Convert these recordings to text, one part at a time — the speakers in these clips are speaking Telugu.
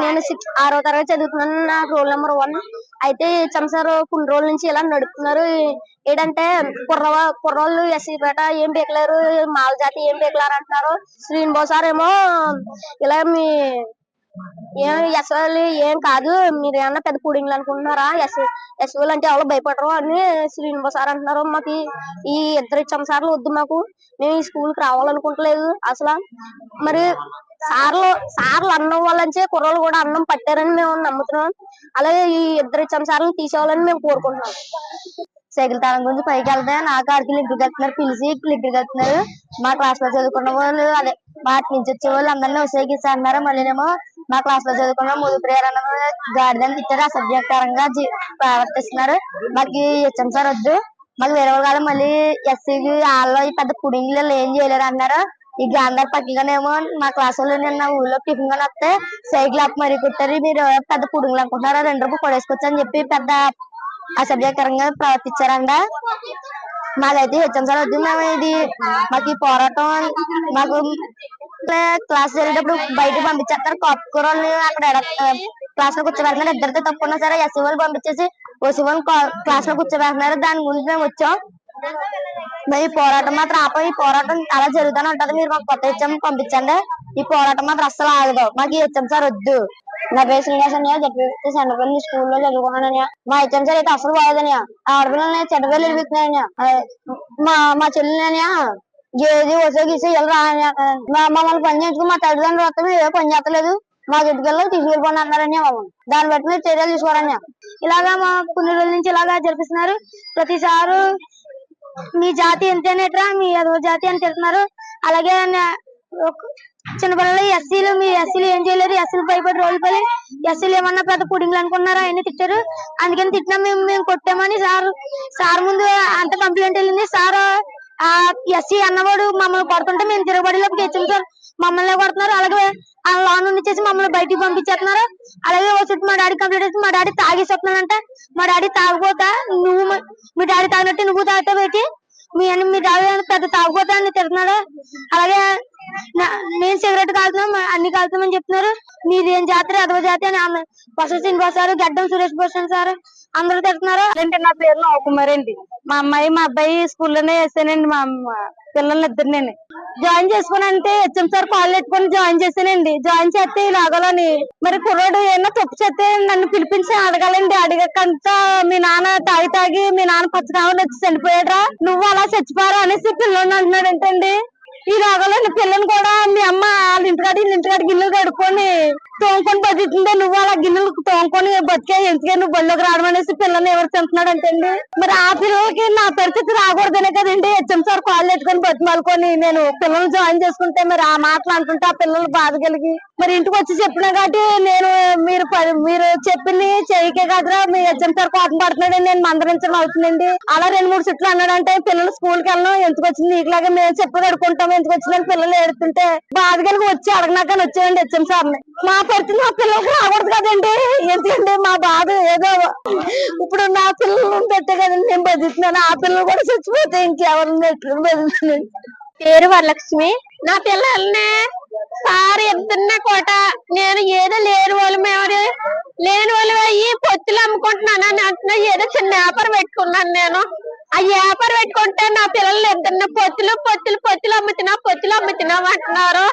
నేను సిక్స్ ఆరో తరగతి చదువుతున్నాను నా రోల్ నెంబర్ వన్ అయితే చంసారు కొన్ని రోజుల నుంచి ఇలా నడుపుతున్నారు. ఏంటంటే కుర్రవా కుర్రోళ్ళు ఎస్సీ పేట ఏం పీకలేరు మాల జాతి ఏం పీకలేరు అంటున్నారు. శ్రీనివాస్ సార్ ఏమో ఇలా మీ ఏం ఎస్ఎల్ ఏం కాదు మీరు ఏమన్నా పెద్ద పుడింగ్లు అనుకుంటున్నారా? ఎస్ ఎస్ఎల్ అంటే ఎవరు భయపడరు అని శ్రీనివాస్ సార్ అంటున్నారు. మాకు ఈ- ఇద్దరు హెచ్ఎం సార్లు వద్దు మాకు. మేము ఈ స్కూల్కి రావాలనుకుంటలేదు అసలు. మరి సార్లు సార్లు అన్నం వాళ్ళంచే కుర్రలు కూడా అన్నం పట్టారని మేము నమ్ముతున్నాం. అలాగే ఈ ఇద్దరు చెంచాలను సార్లు తీసేవాలని మేము కోరుకుంటున్నాం. సైకిల్ తాళం గురించి పైకి వెళ్తే నాకు ఆడికి లింక్ కడుతున్నారు పిలిచి లింక్ కడుతున్నారు మా క్లాస్లో చదువుకున్న వాళ్ళు అదే వాటి నుంచి వచ్చే వాళ్ళు అందరినీ ఉసేగిస్తా అన్నారు. మళ్ళీనేమో మా క్లాస్లో చదువుకున్న ముదు ప్రేరణ గాడిదని ఇచ్చారు అసభ్యకరంగా ప్రవర్తిస్తున్నారు. మాకు హెచ్ఎం సార్ వద్దు. మాకు వేరే వాళ్ళు మళ్ళీ ఎస్సీకి వాళ్ళు పెద్ద పుడింగ్లు ఏం చేయలేరు అన్నారు. ఈ గాంధార్ పక్కగానేమో మా క్లాస్ వాళ్ళు నిన్న ఊళ్ళో టిఫిన్గా వస్తే సైకిల్ అప్ మరీ కుట్టారు మీరు పెద్ద పుడుగులు అనుకుంటున్నారా? రెండు రూపాయలు కొడేసుకోవచ్చు అని చెప్పి పెద్ద అసభ్యకరంగా ప్రవర్తించారంట. మాదైతే హెచ్ఎం సార్ వద్దు మేము ఇది. మాకు ఈ పోరాటం మాకు క్లాస్ జరిగేటప్పుడు బయటకు పంపించేస్తారు. కాపుకూరని అక్కడ క్లాస్లో కూర్చోబెడుతున్నారు. ఇద్దరితో తప్పున్నా సరే ఎస్సీ వాళ్ళు పంపించేసి ఓసీ వాళ్ళు క్లాస్లో కూర్చోబెడుతున్నారు. దాని గురించి మేము వచ్చాం. మరి ఈ పోరాటం మాత్రం ఆపం. ఈ పోరాటం అలా జరుగుతూనే ఉంటది. మీరు మాకు కొత్త హెచ్ఎం పంపించండి. ఈ పోరాటం మాత్రం అస్సలు ఆగదు. మాకు ఈ హెచ్ఎం సార్ వద్దు. నా పేరు శ్రీనివాస్ అన్నయ్య. జడ్పీ సెంటర్పల్లి స్కూల్లో చదువుకున్నానయ్య మా హెచ్ఎం సార్ అయితే అసలు బాగోదన్నయ్య ఆడపిల్లల్ని చెడ్డపల్లి వెళ్ళిపోతున్నాయని మా మా చెల్లెలన్నయ్య గేది వసే గీసే వెళ్ళరా మమ్మల్ని పని చేయించుకుని మా తల్లిదండ్రులు వస్తే మేము ఏ పని చేస్తలేదు. మా చుట్టుకెళ్ళి తీసుకెళ్ళిపోండి అన్నారని మమ్మల్ని దాన్ని బట్టి మీరు చర్యలు తీసుకోరని ఇలాగా మా కొన్ని రోజుల నుంచి ఇలాగా జరిపిస్తున్నారు. ప్రతిసారి మీ జాతి ఎంతేనేట్రా? మీ అదో జాతి అని తిడుతున్నారు. అలాగే చిన్నపిల్లలు ఎస్సీలు మీ ఎస్సీలు ఏం చేయలేరు. ఎస్సీలు భయపడి రోజులు పడి ఎస్సీలు ఏమన్నా పెద్ద పుడింగ్లు అనుకున్నారా? అవన్నీ తిట్టారు. అందుకని తిట్టినా మేము మేము కొట్టామని సార్ సార్ ముందు అంత కంప్లైంట్ వెళ్ళింది. సార్ ఆ ఎస్సీ అన్నవాడు మమ్మల్ని కొడుతుంటే మేము తిరగబడిలోకి తెచ్చాం సార్ మమ్మల్ని కొడుతున్నారు. అలాగే ఆ లాన్ నుండి చేసి మమ్మల్ని బయటికి పంపించేస్తున్నారు. అలాగే ఓ చుట్టూ మా డాడీ కంప్లీట్ చేసి మా డాడీ తాగేసేస్తున్నాడంట మా డాడీ తాగబోతా నువ్వు మీ డాడీ తాగినట్టు నువ్వు తాగుతా పెట్టి మీ అని మీ డాడీ పెద్ద తాగబోతా అని తిడుతున్నాడు. అలాగే నేను సిగరెట్ కాలుతున్నాం అన్ని కాలుతామని చెప్తున్నారు. మీది ఏం జాతర? అదవ జాతి అని ఆమె బసవ శ్రీనివాస్ సార్ గడ్డం సురేష్ భూషణ్ సార్ అందరూ తిడుతున్నారు. అంటే నా పేరు నవకుమారి అండి మా అమ్మాయి మా అబ్బాయి స్కూల్లోనే వేసానండి మా అమ్మ పిల్లల్ని ఇద్దరిని జాయిన్ చేసుకుని అంటే హెచ్ఎం సార్ కాల్ పెట్టుకొని జాయిన్ చేశానండి. జాయిన్ చేస్తే ఇలాగలని మరి కుర్రాడు ఏమన్నా తప్పు చేస్తే నన్ను పిలిపించి అడగాలండి. అడగకంతా మీ నాన్న తాగి తాగి మీ నాన్న పచ్చకామని వచ్చి చనిపోయాడరా. నువ్వు అలా చచ్చిపోరా అనేసి పిల్లల్ని అంటున్నాడు ఏంటండి ఈ రాగలని పిల్లలు కూడా మీ అమ్మ వాళ్ళ ఇంటికాడ ఇంటికాడికి ఇల్లు కడుక్కొని తోముకొని బతుకుతుంటే నువ్వు అలా గిన్నెలు తోముకొని బతికే ఎందుకే నువ్వు బళ్ళోకి రావడం అనేసి పిల్లల్ని ఎవరు తింటున్నాడు అంటండి మరి ఆ పిల్లలకి నా పరిస్థితి రాకూడదనే కదండి. హెచ్ఎం సార్ కాళ్ళు ఎత్తుకొని బతిమాలుకొని నేను పిల్లల్ని జాయిన్ చేసుకుంటే మరి ఆ మాటలు అంటుంటే ఆ పిల్లలు బాధ కలిగి మరి ఇంటికి వచ్చి చెప్పినా కాబట్టి నేను మీరు మీరు చెప్పింది చేయకే కాదురా. మీ హెచ్ఎం సార్ కోపం పడుతున్నాడు నేను మందరించడం అవుతుందండి. అలా రెండు మూడు చుట్లు అన్నాడంటే పిల్లలు స్కూల్కి వెళ్ళడం ఎందుకు వచ్చింది? నీకులాగా మేము చెప్పి కడుకుంటాం ఎందుకు వచ్చిందని పిల్లలు ఏడుతుంటే బాధ కలిగి వచ్చి అడగనాకని వచ్చేయండి హెచ్ఎం సార్ని. మా పరిస్థితి ఆ పిల్లలకి రాకూడదు కదండి. ఎందుకంటే మా బాధ? ఏదో ఇప్పుడు నా పిల్లలు పెట్టే కదండి నేను బతుకుతున్నాను ఆ పిల్లలు కూడా చచ్చిపోతే ఇంకెవరిని ఎట్లు బతుకుతున్నాను పేరు వరలక్ష్మి. నా పిల్లల్ని సార్ ఎద్దున్న కోట నేను ఏదో లేని వాళ్ళు ఎవరు లేని వాళ్ళు అయ్యి పొత్తులు అమ్ముకుంటున్నాను. అని అంటున్నా ఏదో చిన్న వ్యాపారం పెట్టుకున్నాను నేను. ఆ వ్యాపారం పెట్టుకుంటే నా పిల్లలు ఇద్దరు పొత్తులు పొత్తులు పొత్తులు అమ్ముతున్నా పొత్తులు అమ్ముతున్నాం అంటున్నారు.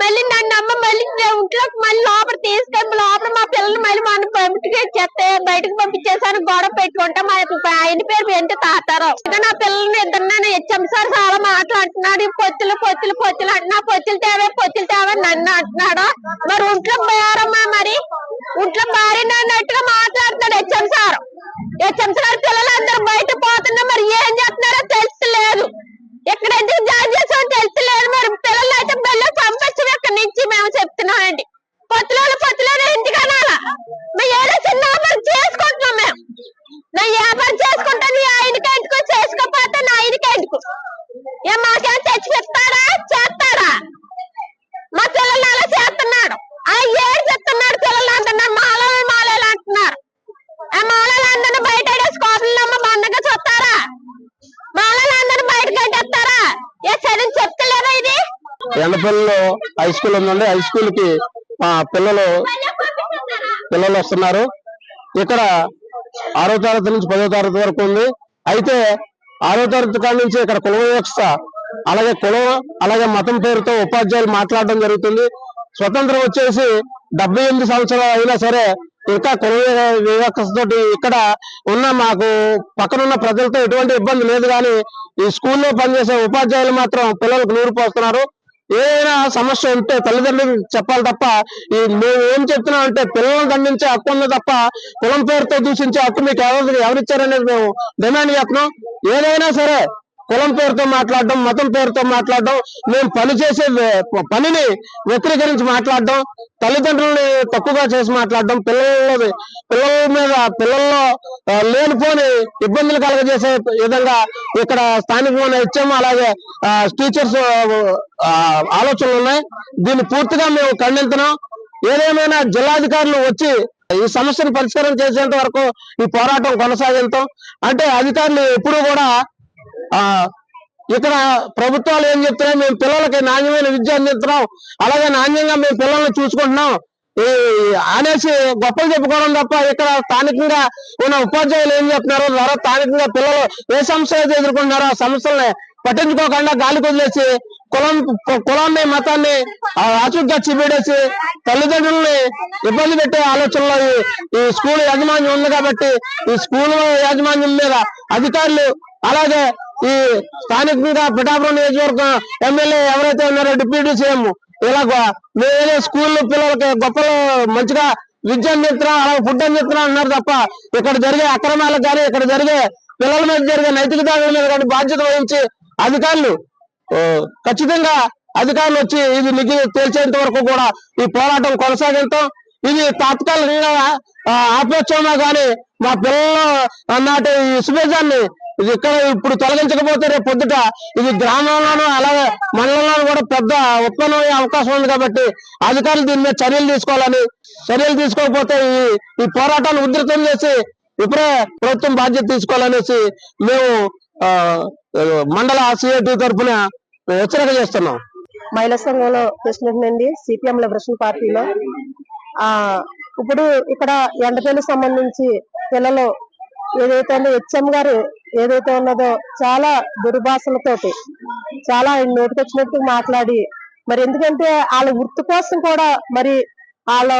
మళ్ళీ నన్ను అమ్మ మళ్ళీ ఇంట్లో ఇంట్లోకి మళ్ళీ లోపల తీసుకొని లోపల మా పిల్లలు మళ్ళీ మన బయటకి చెప్తే బయటకు పంపించేసాను గొడవ పెట్టుకుంటే మా ఆయన పేరు ఎంత తాతారో. ఇంకా నా పిల్లల్ని ఇద్దరు హెచ్ఎం సార్ చాలా మాట్లాడుతున్నాడు. ఈ పొత్తులు పొత్తులు పొత్తులు అంటున్నా పొత్తులు తేవే పొత్తులు తేవే నన్ను అంటున్నాడు. మరి ఒంట్లో పోయారమ్మా మరి? ఒంట్లో భార్య నన్నట్టుగా మాట్లాడుతున్నాడు హెచ్ఎం సార్. హెచ్ఎం సార్ తెచ్చి చేస్తారా? చేస్తాడా మా పిల్లలు అలా చేస్తున్నాడు. ఆ ఏడు చెప్తున్నాడు పిల్లలు అంటున్నారు మాలలు మాలలు అంటున్నారు. ఆ మాలలు అందరిని బయట స్కోపులు అమ్మ బండగా చూస్తారా? మాలలు అందరిని బయట కట్టేస్తారా ఏ చదివి చెప్తలేదా ఇది? ఎండపల్లిలో హై స్కూల్ ఉందండి. హై స్కూల్కి మా పిల్లలు పిల్లలు వస్తున్నారు. ఇక్కడ ఆరో తరగతి నుంచి పదో తరగతి వరకు ఉంది. అయితే ఆరో తరగతి కాడి నుంచి ఇక్కడ కుల వ్యవస్థ అలాగే కులం అలాగే మతం పేరుతో ఉపాధ్యాయులు మాట్లాడడం జరుగుతుంది. స్వతంత్రం వచ్చేసి డెబ్బై ఎనిమిది సంవత్సరాలు అయినా సరే ఇంకా కుల వివక్షతోటి ఇక్కడ ఉన్న మాకు పక్కనున్న ప్రజలతో ఎటువంటి ఇబ్బంది లేదు కానీ ఈ స్కూల్లో పనిచేసే ఉపాధ్యాయులు మాత్రం పిల్లలకు నూరు పోస్తున్నారు. ఏదైనా సమస్య ఉంటే తల్లిదండ్రులు చెప్పాలి తప్ప ఈ మేము ఏం చెప్తున్నాం అంటే పిల్లలను దండించే హక్కు ఉంది తప్ప కులం పేరుతో దూషించే హక్కు మీకు ఎవరు ఎవరిచ్చారనేది మేము డిమాండ్ చేస్తున్నాం. ఏదైనా సరే కులం పేరుతో మాట్లాడడం మతం పేరుతో మాట్లాడడం మేము పని చేసే పనిని వ్యతిరేకరించి మాట్లాడడం తల్లిదండ్రుల్ని తక్కువగా చేసి మాట్లాడడం పిల్లల పిల్లల మీద పిల్లల్లో లేనిపోని ఇబ్బందులు కలగజేసే విధంగా ఇక్కడ స్థానికమైన ఇచ్చాము అలాగే టీచర్స్ ఆలోచనలు ఉన్నాయి. దీన్ని పూర్తిగా మేము ఖండించున్నాం ఏదేమైనా జిల్లాధికారులు వచ్చి ఈ సమస్యను పరిష్కారం చేసేంత వరకు ఈ పోరాటం కొనసాగిస్తాం అంటే అధికారులు ఎప్పుడూ కూడా ఇక్కడ ప్రభుత్వాలు ఏం చెప్తున్నాయి? మేము పిల్లలకి నాణ్యమైన విద్య అందిస్తున్నాం. అలాగే నాణ్యంగా మేము పిల్లల్ని చూసుకుంటున్నాం. ఈ అనేసి గొప్పలు చెప్పుకోవడం తప్ప ఇక్కడ స్థానికంగా ఉన్న ఉపాధ్యాయులు ఏం చెప్తున్నారు? ద్వారా స్థానికంగా పిల్లలు ఏ సమస్య అయితే ఎదుర్కొంటున్నారో ఆ సమస్యల్ని పట్టించుకోకుండా గాలి వదిలేసి కులం కులాన్ని మతాన్ని ఆ ఆచూగ్గా చిబిడేసి తల్లిదండ్రుల్ని ఇబ్బంది పెట్టే ఆలోచనలో ఈ- ఈ స్కూల్ యాజమాన్యం ఉంది కాబట్టి ఈ స్కూల్ యాజమాన్యం మీద అధికారులు అలాగే ఈ స్థానిక మీద పిఠాపురం నియోజకవర్గం ఎమ్మెల్యే ఎవరైతే ఉన్నారో డిప్యూటీ సీఎం ఇలా గొ- వేరే స్కూల్ పిల్లలకి గొప్పలు మంచిగా విద్య అందిస్తున్నాం అలాగే ఫుడ్ అందిస్తున్నాం అన్నారు తప్ప ఇక్కడ జరిగే అక్రమాలకు కానీ ఇక్కడ జరిగే పిల్లల మీద జరిగే నైతిక దాడుల మీద కానీ బాధ్యత వహించి అధికారులు ఖచ్చితంగా అధికారులు వచ్చి ఇది నిధి తేల్చేంత వరకు కూడా ఈ పోరాటం కొనసాగిస్తాం ఇది తాత్కాలికంగా ఆ, ఆపేచ్చామా కానీ మా పిల్లలు నాటి ఈ ఇసుబేజాన్ని ఇక్కడ ఇప్పుడు తొలగించకపోతే రేపు పొద్దుట ఇది గ్రామంలోనూ అలాగే మండలంలోనూ కూడా పెద్ద ఉత్పన్నం అయ్యే అవకాశం ఉంది కాబట్టి అధికారులు దీని మీద చర్యలు తీసుకోవాలని చర్యలు తీసుకోకపోతే ఈ ఈ పోరాటాన్ని ఉధృతం చేసి ఇప్పుడే ప్రభుత్వం బాధ్యత తీసుకోవాలనేసి మేము ఆ, మండల సిఐటి తరఫున హెచ్చరిక చేస్తున్నాం. మహిళా సంఘంలో ప్రెసిడెంట్ అండి సిపిఎం లిబరేషన్ పార్టీలో ఆ ఇప్పుడు ఇక్కడ ఎండపల్లి సంబంధించి పిల్లలు ఏదైతే ఉందో హెచ్ఎం గారు ఏదైతే ఉన్నదో చాలా దుర్భాషలతోటి చాలా నోటికొచ్చినట్టు మాట్లాడి మరి ఎందుకంటే వాళ్ళ వృత్తి కోసం కూడా మరి వాళ్ళు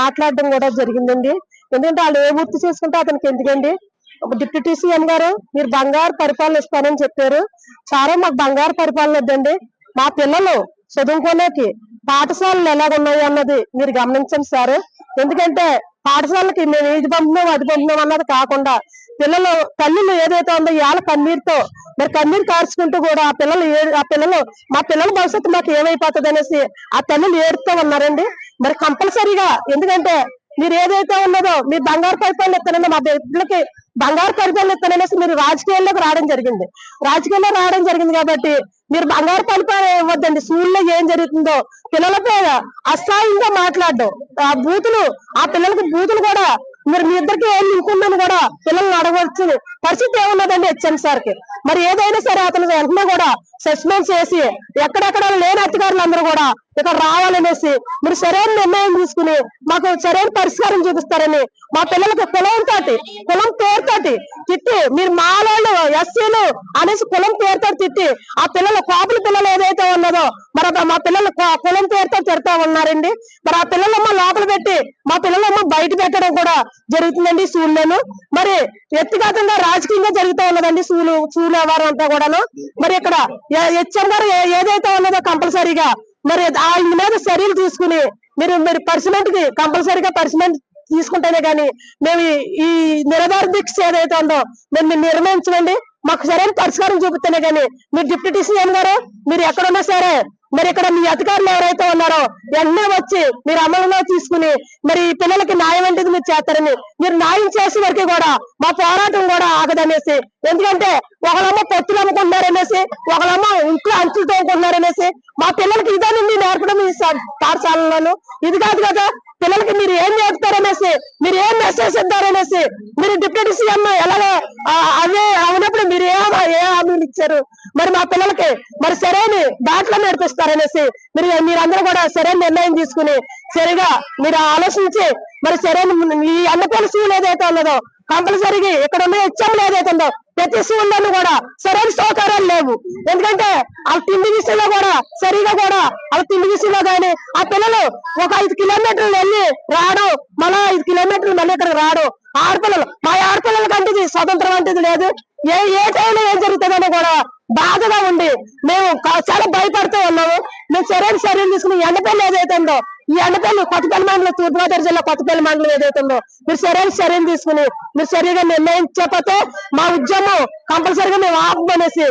మాట్లాడడం కూడా జరిగిందండి. ఎందుకంటే వాళ్ళు ఏ వృత్తి చేసుకుంటే అతనికి ఎందుకండి? ఒక డిప్యూటీ సీఎం గారు మీరు బంగారు పరిపాలన ఇస్తానని చెప్పారు. సారే మాకు బంగారు పరిపాలన వద్దండి. మా పిల్లలు చదువుకోలేకి పాఠశాలలు ఎలాగున్నాయి అన్నది మీరు గమనించండి సార్. ఎందుకంటే పాఠశాలకి మేము ఏది పంపినాం అది పంపినాం అన్నది కాకుండా పిల్లలు తల్లులు ఏదైతే ఉందో ఇవాళ కన్నీరుతో మరి కన్నీరు కార్చుకుంటూ కూడా ఆ పిల్లలు ఏ- ఆ పిల్లలు మా పిల్లల భవిష్యత్తు మాకు ఏమైపోతుంది అనేసి ఆ తల్లులు ఏడుతూ ఉన్నారండి. మరి కంపల్సరీగా ఎందుకంటే మీరు ఏదైతే ఉన్నదో మీరు బంగారు పైపాలు ఇస్తానండి మా బిడ్డలకి బంగారు పరిపాలన ఇస్తాననేసి మీరు రాజకీయాల్లోకి రావడం జరిగింది. రాజకీయాల్లో రావడం జరిగింది కాబట్టి మీరు బంగారు పరిపాలన ఇవ్వద్దండి స్కూల్లో ఏం జరుగుతుందో? పిల్లలపై అసహాయంగా మాట్లాడడం. ఆ బూతులు ఆ పిల్లలకి బూతులు కూడా మీరు మీ ఇద్దరికి ఏం ఇంకుందని కూడా పిల్లల్ని అడగవచ్చు. పరిస్థితి ఏమున్నదండి హెచ్ఎం సార్కి మరి ఏదైనా సరే అతను వెంటనే కూడా సస్పెండ్ చేసి ఎక్కడెక్కడ లేని అధికారులు అందరూ కూడా ఇక్కడ రావాలనేసి మీరు సరైన నిర్ణయం తీసుకుని మాకు సరైన పరిష్కారం చూపిస్తారని మా పిల్లలకి కులం తోటి కులం పేరుతోటి తిట్టి మీరు మాలోళ్ళు ఎస్సీలు అనేసి కులం పేరుతో తిట్టి ఆ పిల్లలు కోపల పిల్లలు ఏదైతే ఉన్నదో మరి మా పిల్లలు కులం పేరుతో తిడతా ఉన్నారండి. మరి ఆ పిల్లలమ్మ లోపల పెట్టి మా పిల్లలమ్మ బయట పెట్టడం కూడా జరుగుతుందండి సూళ్ళను మరి వ్యక్తిగతంగా రాజకీయంగా జరుగుతూ ఉన్నదండి సూలు సూలు వ్యవహారం అంతా కూడాను. మరి ఇక్కడ హెచ్ఎం గారు ఏ- ఏదైతే ఉన్నదో కంపల్సరీగా మరి ఆయన మీద చర్యలు తీసుకుని మీరు మీరు పర్సనెంట్కి కంపల్సరీగా పర్సనెంట్ తీసుకుంటేనే గాని మేము ఈ- నిరధార దీక్ష ఏదైతే ఉందో మేము మీరు నిర్ణయించండి మాకు సరైన పరిష్కారం చూపిస్తేనే గాని మీరు డిప్యూటీ సీఎం గారు మీరు ఎక్కడున్నా సరే మరి ఇక్కడ మీ అధికారులు ఎవరైతే ఉన్నారో వెంటనే వచ్చి మీరు అమలులో తీసుకుని మరి పిల్లలకి న్యాయం ఏంటిది మీరు చేస్తారని మీరు న్యాయం చేసే వరకు కూడా మా పోరాటం కూడా ఆగదనేసి ఎందుకంటే ఒకళ్ళమ్మ పొత్తులు అమ్ముకుంటున్నారనేసి ఒకళ్ళమ్మ ఇంట్లో అంచులు తోముకుంటున్నారనేసి మా పిల్లలకి ఇదేనండి నేర్పడం ఈ పాఠశాలలోను. ఇది కాదు కదా పిల్లలకి మీరు ఏం నేర్పుతారనేసి మీరు ఏం మెసేజ్ ఇద్దారనేసి మీరు డిప్యూటీ సీఎం ఎలాగో అవే అవునప్పుడు మీరు ఏ ఏ హామీలు ఇచ్చారు? మరి మా పిల్లలకి మరి సరైన దాంట్లో నేర్పిస్తారనేసి మీరు మీరందరూ కూడా సరైన నిర్ణయం తీసుకుని సరిగా మీరు ఆలోచించి మరి సరైన ఈ అన్నపల్లి స్కూల్ ఏదైతే ఉన్నదో కంపల్సరీగా ఇక్కడ ఉన్న హెచ్ఎంలు ఏదైతే ఉందో ప్రతి స్కూల్లోనూ కూడా సరైన సౌకర్యాలు లేవు. ఎందుకంటే ఆ తిండి విషయంలో కూడా సరిగా కూడా ఆ తిండి విషయంలో కానీ ఆ పిల్లలు ఒక ఐదు కిలోమీటర్లు వెళ్ళి రావడం మళ్ళా ఐదు కిలోమీటర్లు మళ్ళీ ఇక్కడ రావడం ఆడపిల్లలు మా ఆడపిల్లలకి అంటే ఇది స్వతంత్రం అంటే లేదు. ఏ ఏ టైంలో ఏం జరుగుతుందని కూడా బాధగా ఉండి మేము చాలా భయపడుతూ ఉన్నాము. మేము సరైన చర్యలు తీసుకుని ఎండపల్లి ఏదైతే ఉందో ఈ ఎండపల్లి కొత్తపల్లి మండలం తూర్పుగోదావరి జిల్లా కొత్తపల్లి మండలం ఏదైతే ఉందో మీరు సరైన చర్యలు తీసుకుని మీరు సరిగా నిర్ణయించకపోతే మా ఉద్యమం కంపల్సరీగా మేము ఆపమనేసి